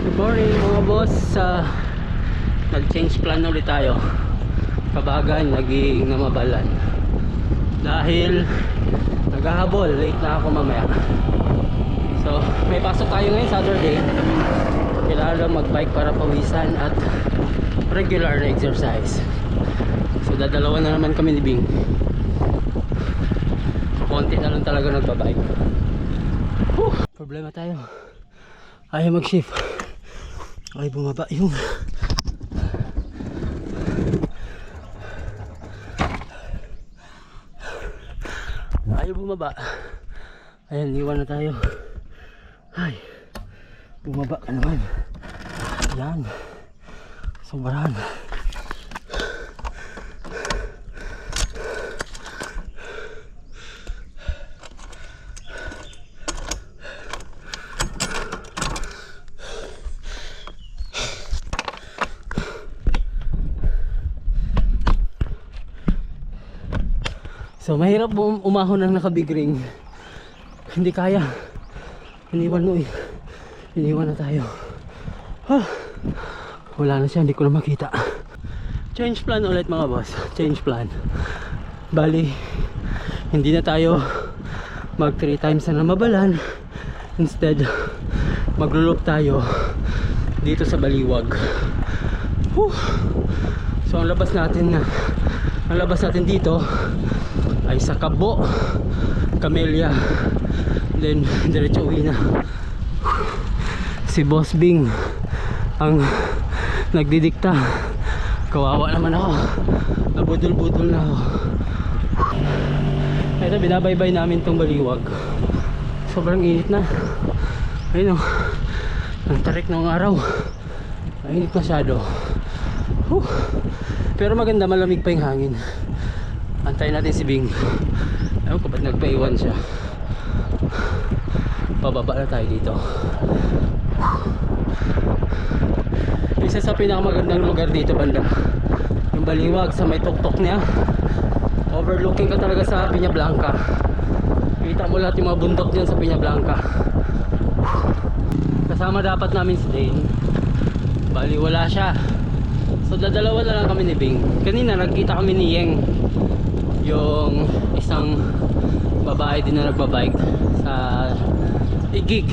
Good morning mga boss. Sa nag-change plan ulit tayo. Kabagan naging namabalan. Dahil naghahabol late na ako mamaya. So may pasok tayo ngayon Saturday. Kailangan mag-bike para pawisan at regular na exercise. So dadalawa na naman kami ni Bing. Konti na lang talaga nagbabike. Whew, problema tayo. Ayaw mag-shift ay bumaba yung ayaw bumaba. Ayan iwan na tayo. Ay bumaba naman. Yan sobrahan So mahirap bum- umahon ng naka big ring. Hindi kaya. Iniwan mo eh. Iniwan na tayo. Ah, wala na siya, hindi ko na makita. Change plan ulit mga boss. Change plan. Bali, hindi na tayo mag 3 times na namabalan. Instead, maglulop tayo dito sa baliwag. Whew. So ang labas natin na ang labas natin dito ay sa Kabo, Camellia. Then diretso uwi na. Si Boss Bing ang nagdidikta. Kawawa naman ako. Nabudol-budol na ako. Ito binabaybay namin tong baliwag. Sobrang init na. Ayun o. Ang tarik ng araw. Mainit masyado. Whew. Pero maganda malamig pa yung hangin. Antayin natin si Bing. Ewan ko ba't nagpaiwan siya. Pababa na tayo dito. Isa sa pinakamagandang lugar dito banda. Yung baliwag sa may tuktok niya. Overlooking ka talaga sa Piña Blanca. Kita mo lahat yung mga bundok dyan sa Piña Blanca. Kasama dapat namin si Dane. Bali wala siya. So dadalawa na lang kami ni Bing. Kanina nagkita kami ni Yeng. Yung isang babae din na nagbabike sa igig.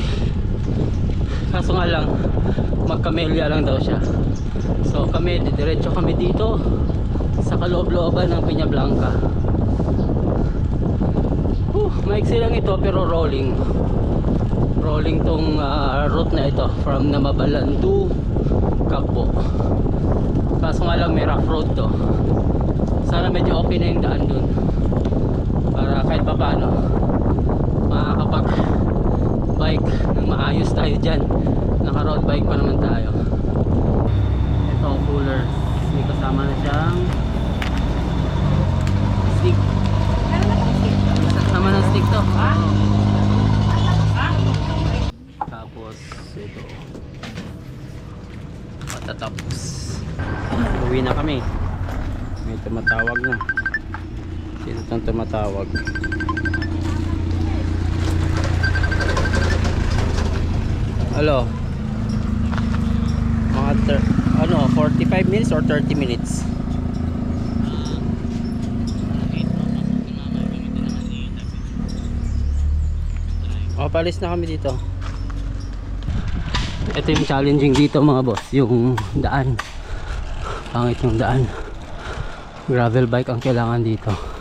Kaso nga lang magkamelya lang daw siya. So kami diretso kami dito sa kaloob-looban ng Peña Blanca. Whew, maiksi lang ito pero rolling. Rolling tong ah, route na ito from Namabalan to Capo. Kaso nga lang may rough road to. Sana medyo okay na yung daan dun. Para kahit pa paano makakapag bike ng maayos tayo dyan. Naka road bike pa naman tayo. Ito cooler. May kasama na siyang stick. Kasama ng stick to. Tapos ito. Patatapos. Uwi na kami. May tumatawag na. Sino itong tumatawag? Hello. Mga ano, 45 minutes or 30 minutes? Oh, palis na kami dito. Ito yung challenging dito mga boss, yung daan. Pangit yung daan. Gravel bike ang kailangan dito.